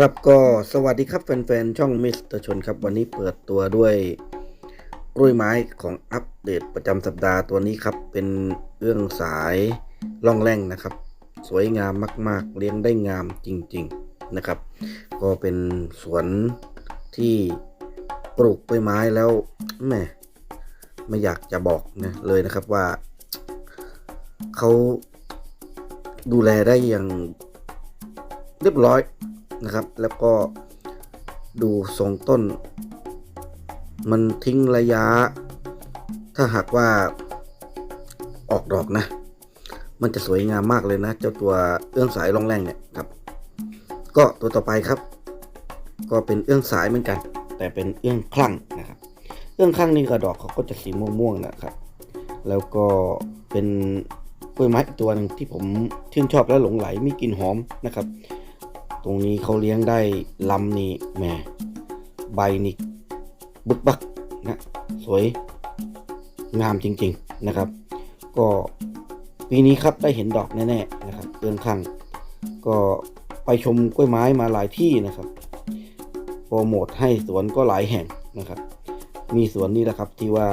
ครับก็สวัสดีครับแฟนๆ ช่องมิสเตอร์ชนครับวันนี้เปิดตัวด้วยกล้วยไม้ของอัปเดตประจำสัปดาห์ตัวนี้ครับ เป็นเอื้องสายล่องแร่งนะครับ สวยงามมาก ๆ เลี้ยงได้งามจริง ๆนะครับ ก็เป็นสวนที่ปลูกกล้วยไม้แล้วแม่ไม่อยากจะบอกนะเลยนะครับว่าเขาดูแลได้อย่างเรียบร้อย นะครับ แล้วก็ดูทรงต้น มันทิ้งระยะ ถ้าหากว่าออกดอกนะ มันจะสวยงามมากเลยนะ เจ้าตัวเอื้องสายลองแรงเนี่ยครับ ก็ตัวต่อไปครับ ก็เป็นเอื้องสายเหมือนกัน แต่เป็นเอื้องคลั่งนะครับ เอื้องคลั่งนี่กระดอกเขาก็จะสีม่วงๆนะครับ แล้วก็เป็นกล้วยไม้ตัวหนึ่งที่ผมชื่นชอบและหลงไหลมีกลิ่นหอมนะครับ ตรงนี้เขาเลี้ยงได้ลำนี่แหมใบนี่บึกบักนะสวยงามจริง ๆนะครับ ก็ปีนี้ครับได้เห็นดอกแน่ๆนะครับเดือนข้างก็ไปชมกล้วยไม้มาหลายที่นะครับโปรโมทให้สวนก็หลายแห่งนะครับ มีสวนนี้แหละครับที่ว่า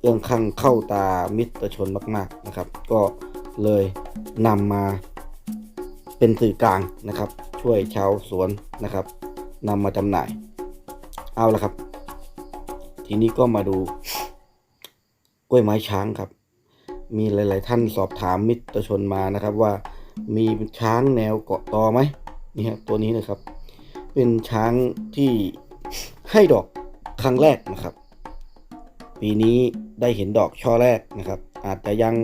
เอื้องข้างเข้าตามิตรชนมาก ๆนะครับ ก็เลยนำมา เป็นสื่อกลางนะครับ ช่วยชาวสวนนะครับนำมาจำหน่าย เอาละครับ ทีนี้ก็มาดู กล้วยไม้ช้างครับ มีหลาย ๆ ท่านสอบถามมิตรชนมานะครับว่ามีช้างแนวเกาะตอไหมนี่ครับตัวนี้นะครับ เป็นช้างที่ให้ดอกครั้งแรกนะครับ ปีนี้ได้เห็นดอกช่อแรกนะครับ อาจจะยัง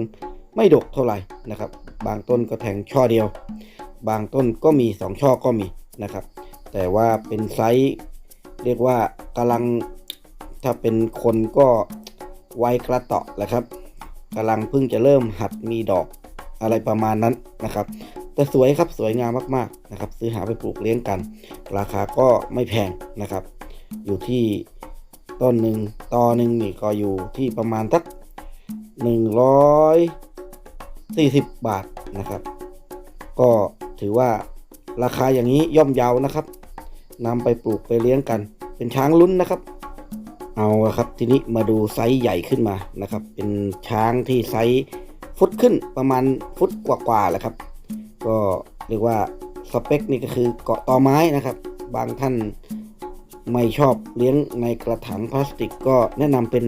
ไม่ดกเท่าไหร่นะครับ บางต้นก็แทงช่อเดียว บางต้นก็มีสองช่อก็มีนะครับ แต่ว่าเป็นไซส์เรียกว่ากำลังถ้าเป็นคนก็วัยกระเตาะแหละครับกำลังเพิ่งจะเริ่มหัดมีดอกอะไรประมาณนั้นนะครับ แต่สวยครับสวยงามมากๆนะครับ ซื้อหาไปปลูกเลี้ยงกัน ราคาก็ไม่แพงนะครับ อยู่ที่ต้นหนึ่งต่อหนึ่งนี่ก็อยู่ที่ประมาณสักหนึ่งร้อยสี่สิบบาทนะครับ ก็ ถือว่าราคาอย่างนี้ย่อมเยาวนะครับนำไปปลูกไปเลี้ยงกัน เป็นช้างลุ้นนะครับ เอาละครับ ทีนี้มาดูไซส์ใหญ่ขึ้นมานะครับ เป็นช้างที่ไซส์ฟุตขึ้นประมาณฟุตกว่าๆแหละครับ ก็เรียกว่าสเปคนี่ก็คือเกาะตอไม้นะครับ บางท่านไม่ชอบเลี้ยงในกระถางพลาสติกก็แนะนำเป็น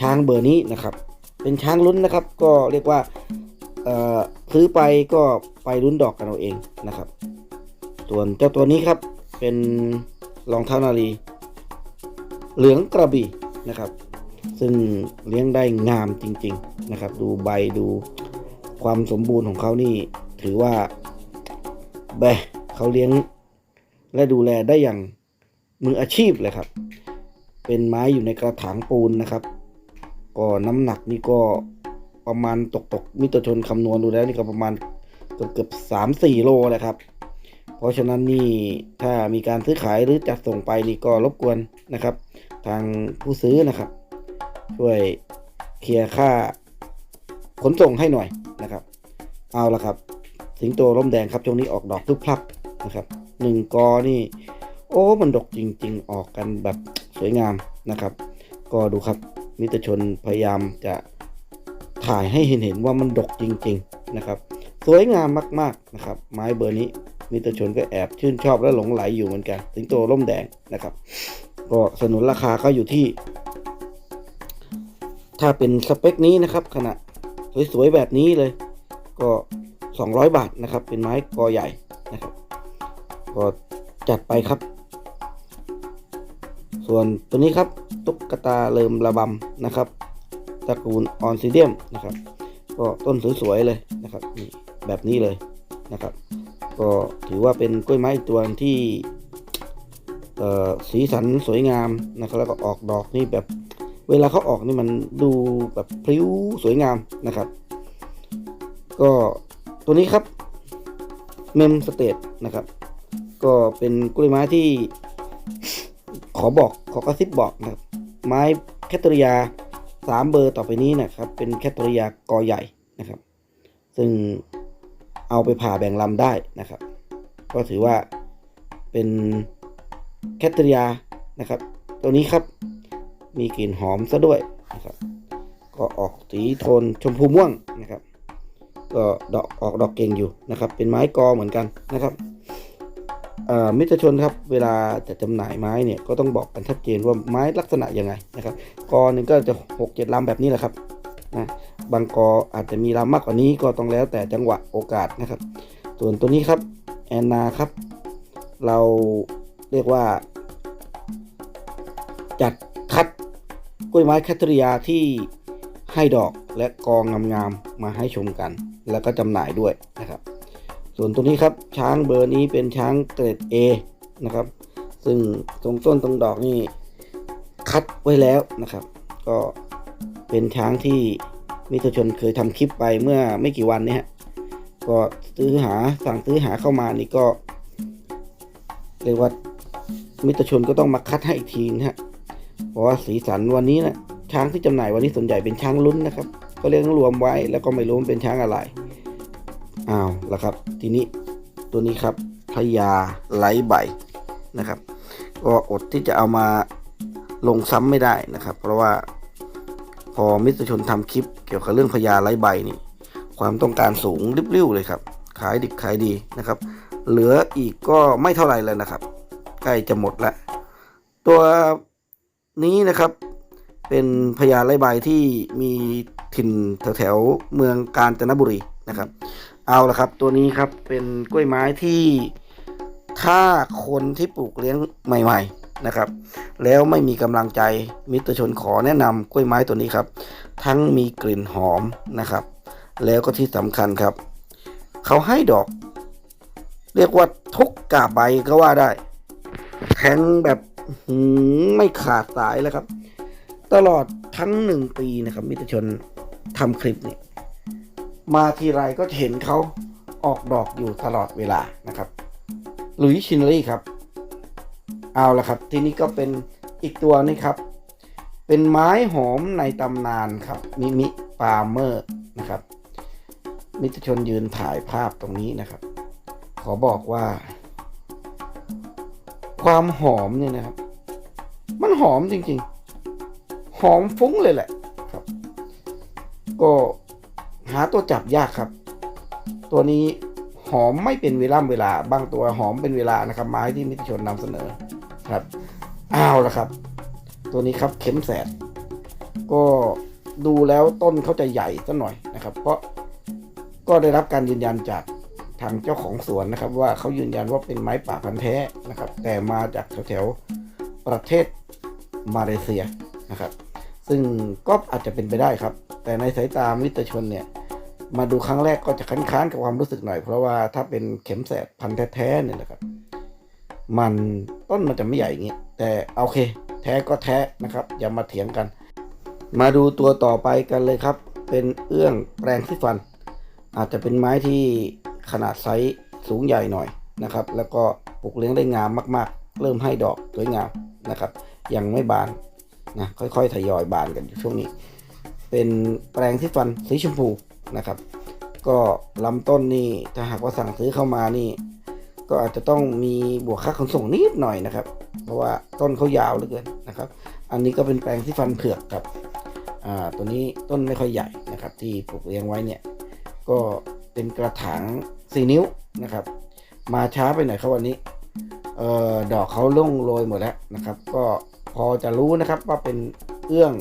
ช้างเบอร์นี้นะครับ เป็นช้างลุ้นนะครับ ก็เรียกว่า ซื้อไปก็ไปลุ้นดอกกันเอาเองนะครับ ส่วนเจ้าตัวนี้ครับเป็นรองเท้านาลี เหลืองกระบี่นะครับ ซึ่งเลี้ยงได้งามจริง ๆนะครับ ดูใบดูความสมบูรณ์ของเขานี่ถือว่าแบเขาเลี้ยงและดูแลได้อย่างมืออาชีพเลยครับ เป็นไม้อยู่ในกระถางปูนนะครับ ก็น้ำหนักนี่ก็ ประมาณตกตกมิตรชนคำนวณดูแล้วนี่ก็ประมาณเกือบเกือบสามสี่โลแหละครับ เพราะฉะนั้นนี่ถ้ามีการซื้อขายหรือจัดส่งไปนี่ก็รบกวนนะครับ ทางผู้ซื้อนะครับ ช่วยเคลียร์ค่าขนส่งให้หน่อยนะครับ เอาละครับ สิงโตร่มแดงครับช่วงนี้ออกดอกทุกพลับนะครับหนึ่งกอนี่ โอ้มันดกจริง ๆ ออกกันแบบสวยงามนะครับ ก็ดูครับมิตรชนพยายามจะ ถ่ายให้เห็นเห็นว่ามันดกจริง ๆ นะครับ สวยงามมากๆนะครับ ไม้เบอร์นี้มิตรชนก็แอบชื่นชอบและหลงไหลอยู่เหมือนกันสิงโตร่มแดงนะครับ ก็สนุนราคาก็อยู่ที่ ถ้าเป็นสเปคนี้นะครับ ขนาดสวยๆแบบนี้เลย ก็ 200 บาทนะครับ เป็นไม้กอใหญ่นะครับ ก็จัดไปครับ ส่วนตัวนี้ครับตุ๊กตาเริมระบำนะครับ ตระกูลออนซิเดียมนะครับ ก็ต้นสวยๆเลยนะครับนี่แบบนี้เลยนะครับ ก็ถือว่าเป็นกล้วยไม้ตัวที่เอ่อสีสันสวยงามนะครับ แล้วก็ออกดอกนี่แบบเวลาเขาออกนี่มันดูแบบพลิ้วสวยงามนะครับ ก็ตัวนี้ครับเมมสเตทนะครับ ก็เป็นกล้วยไม้ที่ขอบอกขอกระซิบบอกนะครับ ไม้แคทเทอริยา สามเบอร์ต่อไปนี้นะครับ เป็นแคทเทอริยากอใหญ่นะครับ ซึ่งเอาไปผ่าแบ่งลำได้นะครับ ก็ถือว่าเป็นแคทเทอรียนะครับ ตัวนี้ครับมีกลิ่นหอมซะด้วยนะครับ ก็ออกสีโทนชมพูม่วงนะครับ ก็ดอกออกดอกเก่งอยู่นะครับ เป็นไม้กอเหมือนกันนะครับ มิตรชนครับเวลาจะจำหน่ายไม้เนี่ยก็ต้องบอกกันชัดเจนว่าไม้ลักษณะยังไงนะครับกอหนึ่งก็จะหกเจ็ดลำแบบนี้แหละครับนะบางกออาจจะมีลำมากกว่านี้ก็ต้องแล้วแต่จังหวะโอกาสนะครับ ส่วนตัวนี้ครับแอนนาครับ เราเรียกว่า จัดคัดกล้วยไม้แคทเทอรียาที่ให้ดอกและกองงามๆมาให้ชมกัน แล้วก็จำหน่ายด้วยนะครับ ส่วนตัวนี้ครับช้างเบอร์นี้เป็นช้างเกรด A นะครับ ซึ่งตรงต้นตรงดอกนี่คัดไว้แล้วนะครับ ก็เป็นช้างที่มิตรชนเคยทำคลิปไปเมื่อไม่กี่วันนี้ฮะก็ซื้อหาสั่งซื้อหาเข้ามานี่ก็เรียกว่ามิตรชนก็ต้องมาคัดให้อีกทีนะฮะเพราะว่าสีสันวันนี้นะช้างที่จำหน่ายวันนี้ส่วนใหญ่เป็นช้างลุ้นนะครับ ก็เรียกรวมไว้แล้วก็ไม่รู้ว่าเป็นช้างอะไรอ้าวแล้วครับ ทีนี้ตัวนี้ครับพญาไหลใบนะครับ ก็อดที่จะเอามาลงซ้ำไม่ได้นะครับ เพราะว่าพอมิตรชนทำคลิปเกี่ยวกับเรื่องพญาไหลใบนี่ ความต้องการสูงริบลิ่วเลยครับ ขายดิบขายดีนะครับ เหลืออีกก็ไม่เท่าไหร่เลยนะครับ ใกล้จะหมดแล้ว ตัวนี้นะครับเป็นพญาไร่ใบที่มีถิ่นแถวๆเมืองกาญจนบุรีนะครับ เอาละครับ ตัวนี้ครับเป็นกล้วยไม้ที่ถ้าคนที่ปลูกเลี้ยงใหม่ ๆนะครับ แล้วไม่มีกำลังใจมิตรชนขอแนะนำกล้วยไม้ตัวนี้ครับ ทั้งมีกลิ่นหอมนะครับ แล้วก็ที่สำคัญครับ เขาให้ดอก เรียกว่าทุกกาบใบก็ว่าได้แทงแบบไม่ขาดสายแล้วครับ ตลอดทั้งหนึ่งปีนะครับ มิตรชนทำคลิปเนี่ย มาทีไรก็จะเห็นเขาออกดอกอยู่ตลอดเวลานะครับหลุยชินลี่ครับ เอาละครับ ทีนี้ก็เป็นอีกตัวนี้ครับ เป็นไม้หอมในตำนานครับมิมิปาเมอร์นะครับ มิตรชนยืนถ่ายภาพตรงนี้นะครับ ขอบอกว่า ความหอมเนี่ยนะครับ มันหอมจริงๆ หอมฟุ้งเลยแหละครับ ก็ หาตัวจับยากครับ ตัวนี้หอมไม่เป็นเวลาเวลา บางตัวหอมเป็นเวลานะครับ ไม้ที่มิตรชนนำเสนอครับอ้าวแล้วครับ ตัวนี้ครับเข็มแสดก็ดูแล้วต้นเขาจะใหญ่สัหน่อยนะครับ เพราะก็ได้รับการยืนยันจากทางเจ้าของสวนนะครับ ว่าเขายืนยันว่าเป็นไม้ป่าพันธุ์แท้นะครับ แต่มาจากแถวๆประเทศมาเลเซียนะครับ ซึ่งก็อาจจะเป็นไปได้ครับ แต่ในสายตามิตรชนเนี่ย มาดูครั้งแรกก็จะค้านๆกับความรู้สึกหน่อย เพราะว่าถ้าเป็นเข็มแสดพันธุ์แท้ๆเนี่ยนะครับ มันต้นมันจะไม่ใหญ่อย่างนี้ แต่โอเค แท้ก็แท้นะครับ อย่ามาเถียงกัน มาดูตัวต่อไปกันเลยครับ เป็นเอื้องแปรงที่ฟัน อาจจะเป็นไม้ที่ขนาดไซส์สูงใหญ่หน่อยนะครับ แล้วก็ปลูกเลี้ยงได้งามมาก ๆ เริ่มให้ดอกสวยงามนะครับ ยังไม่บานนะค่อยๆทยอยบานกันอยู่ช่วงนี้ เป็นแปรงที่ฟันสีชมพูนะครับ ก็ลำต้นนี่ถ้าหากว่าสั่งซื้อเข้ามานี่ ก็อาจจะต้องมีบวกค่าขนส่งนิดหน่อยนะครับ เพราะว่าต้นเขายาวเหลือเกินนะครับ อันนี้ก็เป็นแปลงที่ฟันเผือกครับอ่าตัวนี้ต้นไม่ค่อยใหญ่นะครับ ที่ปลูกเลี้ยงไว้เนี่ย ก็เป็นกระถางสี่นิ้วนะครับ มาช้าไปหน่อยครับวันนี้เอ่อดอกเขาล่งโรยหมดแล้วนะครับ ก็พอจะรู้นะครับว่าเป็นเอื้อง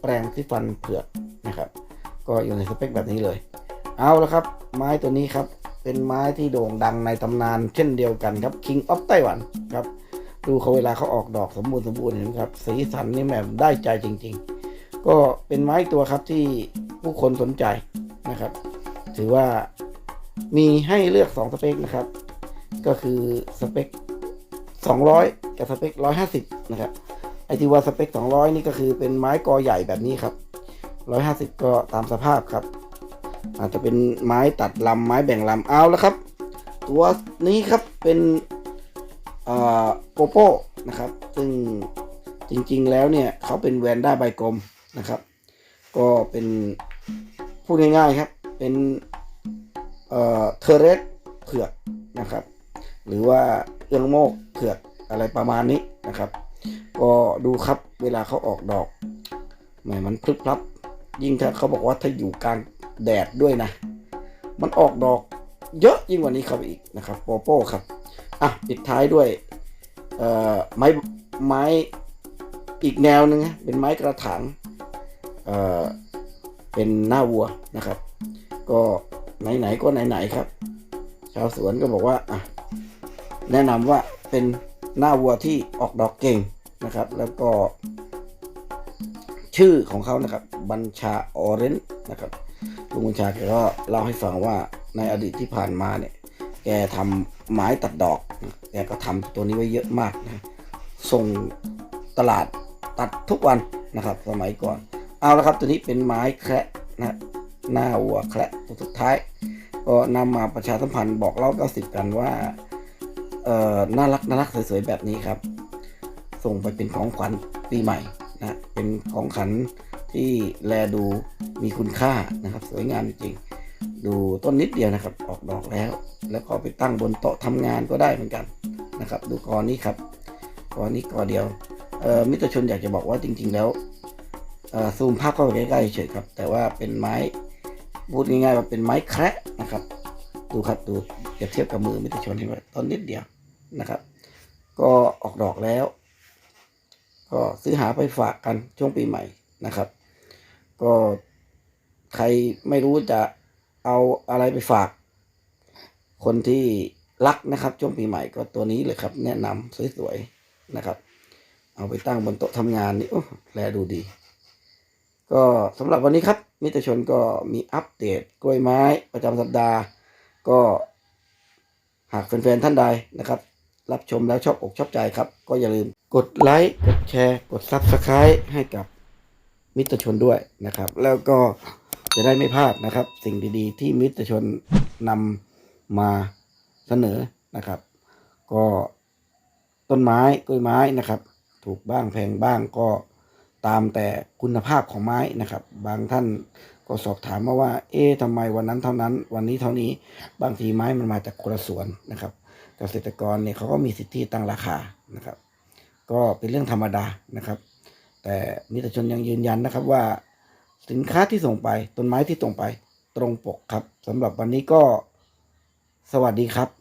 แปลงที่ฟันเผือกนะครับ ก็อยู่ในสเปคแบบนี้เลย เอาละครับ ไม้ตัวนี้ครับ เป็นไม้ที่โด่งดังในตำนานเช่นเดียวกันครับ King of ไต้หวันครับ ดูเขาเวลาเขาออกดอกสมบูรณ์สมบูรณ์เห็นไหมครับ สีสันนี่แหม่ได้ใจจริง ๆ ก็เป็นไม้ตัวครับที่ผู้คนสนใจนะครับ ถือว่ามีให้เลือก2สเปคนะครับ ก็คือสเปค200 กับสเปค150 นะครับ ไอที่ว่าสเปค 200 นี่ก็คือเป็นไม้กอใหญ่แบบนี้ครับ 150 ก็ตามสภาพครับ อาจจะเป็นไม้ตัดลำไม้แบ่งลำเอาแล้วครับ ตัวนี้ครับเป็นโกโป้นะครับ ซึ่งจริงๆแล้วเนี่ยเขาเป็นแวนด้าใบกลมนะครับ ก็เป็นพูดง่ายๆครับเป็นเอ่อเทเรสเผือกนะครับ หรือว่าเอืองโมกเผือกอะไรประมาณนี้นะครับ ก็ดูครับเวลาเขาออกดอกแหมมันพลึบพลับ ยิ่งถ้าเขาบอกว่าถ้าอยู่กลางแดดด้วยนะ มันออกดอกเยอะยิ่งกว่านี้ครับอีกนะครับโปโป้ครับอะปิดท้ายด้วยไม้ไม้อีกแนวหนึ่งเป็นไม้กระถางเเป็นหน้าวัวนะครับ ก็ไหนๆก็ไหนๆครับ ชาวสวนก็บอกว่าอะแนะนำว่าเป็น หน้าวัวที่ออกดอกเก่งนะครับ แล้วก็ ชื่อของเขานะครับ บัญชาออเรนจ์นะครับลุงบัญชาแกก็เล่าให้ฟังว่าในอดีตที่ผ่านมาเนี่ย แกทำไม้ตัดดอกแกก็ทำตัวนี้ไว้เยอะมากนะส่งตลาดตัดทุกวันนะครับ สมัยก่อน เอาละครับตัวนี้เป็นไม้แคระนะหน้าวัวแคระตัวสุดท้าย ก็นำมาประชาสัมพันธ์บอกเล่าเก้าสิบกันว่า น่ารักน่ารักสวยๆแบบนี้ครับ ส่งไปเป็นของขวัญปีใหม่นะเป็นของขวัญที่แลดูมีคุณค่านะครับ สวยงามจริง ดูต้นนิดเดียวนะครับ ออกดอกแล้ว แล้วก็ไปตั้งบนโต๊ะทำงานก็ได้เหมือนกันนะครับ ดูกอนี้ครับกอนี้กอเดียวมิตรชนอยากจะบอกว่าจริง ๆ แล้วซูมภาพเข้าไปใกล้ๆเฉยครับ แต่ว่าเป็นไม้พูดง่ายๆว่าเป็นไม้แคระนะครับ ดูครับดูเปรียบเทียบกับมือมิตรชนเห็นไหมต้นนิดเดียว นะครับ ก็ออกดอกแล้ว ก็ซื้อหาไปฝากกันช่วงปีใหม่นะครับ ก็ใครไม่รู้จะเอาอะไรไปฝาก คนที่รักนะครับ ช่วงปีใหม่ก็ตัวนี้เลยครับ แนะนำสวยๆนะครับ เอาไปตั้งบนโต๊ะทำงานนี่โอ้แลดูดี ก็สำหรับวันนี้ครับ มิตรชนก็มีอัปเดตกล้วยไม้ประจำสัปดาห์ ก็หากแฟนๆท่านใดนะครับ รับชมแล้วชอบอกชอบใจครับ ก็อย่าลืมกดไลค์กดแชร์กด Subscribe ให้กับมิตรชนด้วยนะครับ แล้วก็จะได้ไม่พลาดนะครับ สิ่งดีๆ ที่มิตรชนนำมาเสนอนะครับ ก็ต้นไม้กล้วยไม้นะครับ ถูกบ้างแพงบ้างก็ตามแต่คุณภาพของไม้นะครับ บางท่านก็สอบถามมาว่า เอ๊ะทำไมวันนั้นเท่านั้น วันนี้เท่านี้บางทีไม้มันมาจากคนละสวนนะครับ เกษตรกรเนี่ยเขาก็มีสิทธิตั้งราคานะครับ ก็เป็นเรื่องธรรมดานะครับ แต่มิตรชนยังยืนยันนะครับว่า สินค้าที่ส่งไปต้นไม้ที่ส่งไปตรงปกครับสำหรับวันนี้ก็สวัสดีครับ